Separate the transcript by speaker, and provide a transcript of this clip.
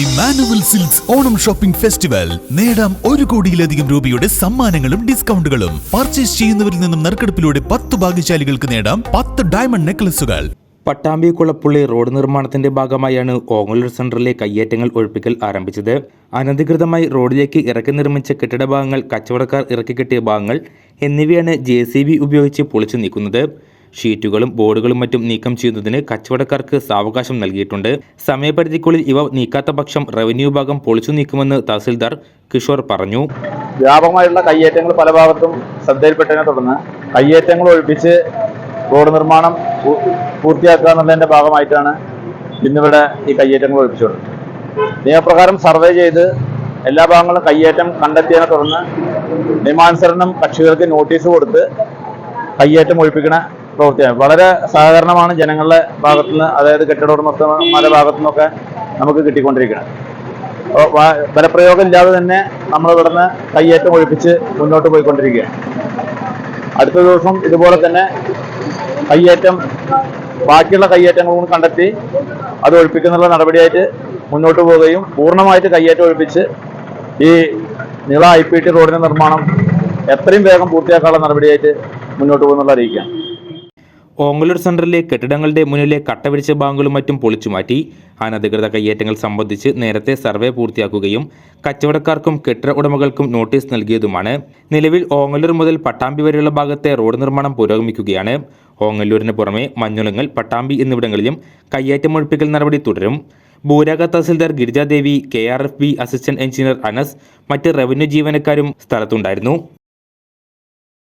Speaker 1: Emmanuel silks Onam shopping festival നേടാം ഒരു കോടിയിലധികം രൂപയുടെ സമ്മാനങ്ങളും ഡിസ്കൗണ്ടുകളും. പർച്ചേസ് ചെയ്യുന്നവരിൽ നിന്നും നറുക്കെടുപ്പിലൂടെ പത്ത് ഭാഗ്യശാലികൾക്ക് നേടാം പത്ത് ഡയമണ്ട് നെക്ലസുകൾ
Speaker 2: പട്ടാമ്പി കുളപ്പുള്ളി റോഡ് നിർമ്മാണത്തിന്റെ ഭാഗമായാണ് ഓങ്ങല്ലൂർ സെന്ററിലെ കയ്യേറ്റങ്ങൾ ഒഴിപ്പിക്കൽ ആരംഭിച്ചത്. അനധികൃതമായി റോഡിലേക്ക് ഇറക്കി നിർമ്മിച്ച കെട്ടിട ഭാഗങ്ങൾ കച്ചവടക്കാർ ഇറക്കി കെട്ടിയ ഭാഗങ്ങൾ എന്നിവയാണ് ജെ ഉപയോഗിച്ച് പൊളിച്ചു നീക്കുന്നത്. ഷീറ്റുകളും ബോർഡുകളും മറ്റും നീക്കം ചെയ്യുന്നതിന് കച്ചവടക്കാർക്ക് സാവകാശം നൽകിയിട്ടുണ്ട്. സമയപരിധിക്കുള്ളിൽ ഇവ നീക്കാത്ത പക്ഷം റവന്യൂ ഭാഗം പൊളിച്ചു നീക്കുമെന്ന് തഹസിൽദാർ കിഷോർ പറഞ്ഞു.
Speaker 3: വ്യാപകമായുള്ള കയ്യേറ്റങ്ങൾ പല ഭാഗത്തും ശ്രദ്ധയിൽപ്പെട്ടതിനെ തുടർന്ന് കയ്യേറ്റങ്ങൾ ഒഴിപ്പിച്ച് റോഡ് നിർമ്മാണം പൂർത്തിയാക്കുക എന്നുള്ളതിന്റെ ഭാഗമായിട്ടാണ് ഇന്നിവിടെ ഈ കയ്യേറ്റങ്ങൾ ഒഴിപ്പിച്ചത്. നിയമപ്രകാരം സർവേ ചെയ്ത് എല്ലാ ഭാഗങ്ങളും കയ്യേറ്റം കണ്ടെത്തിയതിനെ തുടർന്ന് നിയമാനുസരണം കക്ഷികൾക്ക് നോട്ടീസ് കൊടുത്ത് കയ്യേറ്റം ഒഴിപ്പിക്കണ പ്രവൃത്തിയാണ് വളരെ സഹകരണമാണ് ജനങ്ങളുടെ ഭാഗത്തു നിന്ന് അതായത് കെട്ടിട ഉടമസ്ഥന്മാരുടെ ഭാഗത്തു നിന്നൊക്കെ നമുക്ക് കിട്ടിക്കൊണ്ടിരിക്കുന്നത്. ബലപ്രയോഗം ഇല്ലാതെ തന്നെ നമ്മൾ ഇവിടുന്ന് കയ്യേറ്റം ഒഴിപ്പിച്ച് മുന്നോട്ട് പോയിക്കൊണ്ടിരിക്കുകയാണ്. അടുത്ത ദിവസം ഇതുപോലെ തന്നെ കയ്യേറ്റം ബാക്കിയുള്ള കയ്യേറ്റങ്ങൾ കൂടി കണ്ടെത്തി അത് ഒഴിപ്പിക്കുന്നുള്ള നടപടിയായിട്ട് മുന്നോട്ട് പോവുകയും പൂർണമായിട്ട് കയ്യേറ്റം ഒഴിപ്പിച്ച് ഈ നിള ഐ പി ടി റോഡിന്റെ നിർമ്മാണം എത്രയും വേഗം പൂർത്തിയാക്കാനുള്ള നടപടിയായിട്ട് മുന്നോട്ട് പോകുന്നുള്ള അറിയിക്കാം
Speaker 2: ഓങ്ങല്ലൂർ സെന്ററിലെ കെട്ടിടങ്ങളുടെ മുന്നിലെ കട്ടപിടിച്ച ബാങ്കുകളും മറ്റും പൊളിച്ചുമാറ്റി അനധികൃത കയ്യേറ്റങ്ങൾ സംബന്ധിച്ച് നേരത്തെ സർവേ പൂർത്തിയാക്കുകയും കച്ചവടക്കാർക്കും കെട്ടിട ഉടമകൾക്കും നോട്ടീസ് നൽകിയതുമാണ്. നിലവിൽ ഓങ്ങല്ലൂർ മുതൽ പട്ടാമ്പി വരെയുള്ള ഭാഗത്തെ റോഡ് നിർമ്മാണം പുരോഗമിക്കുകയാണ്. ഓങ്ങല്ലൂരിന് പുറമെ മഞ്ഞുളങ്ങൽ പട്ടാമ്പി എന്നിവിടങ്ങളിലും കയ്യേറ്റം ഒഴിപ്പിക്കൽ നടപടി തുടരും. ഭൂരാഗ tahsildar Girijadevi K R F B assistant engineer Anas മറ്റ് റവന്യൂ ജീവനക്കാരും സ്ഥലത്തുണ്ടായിരുന്നു.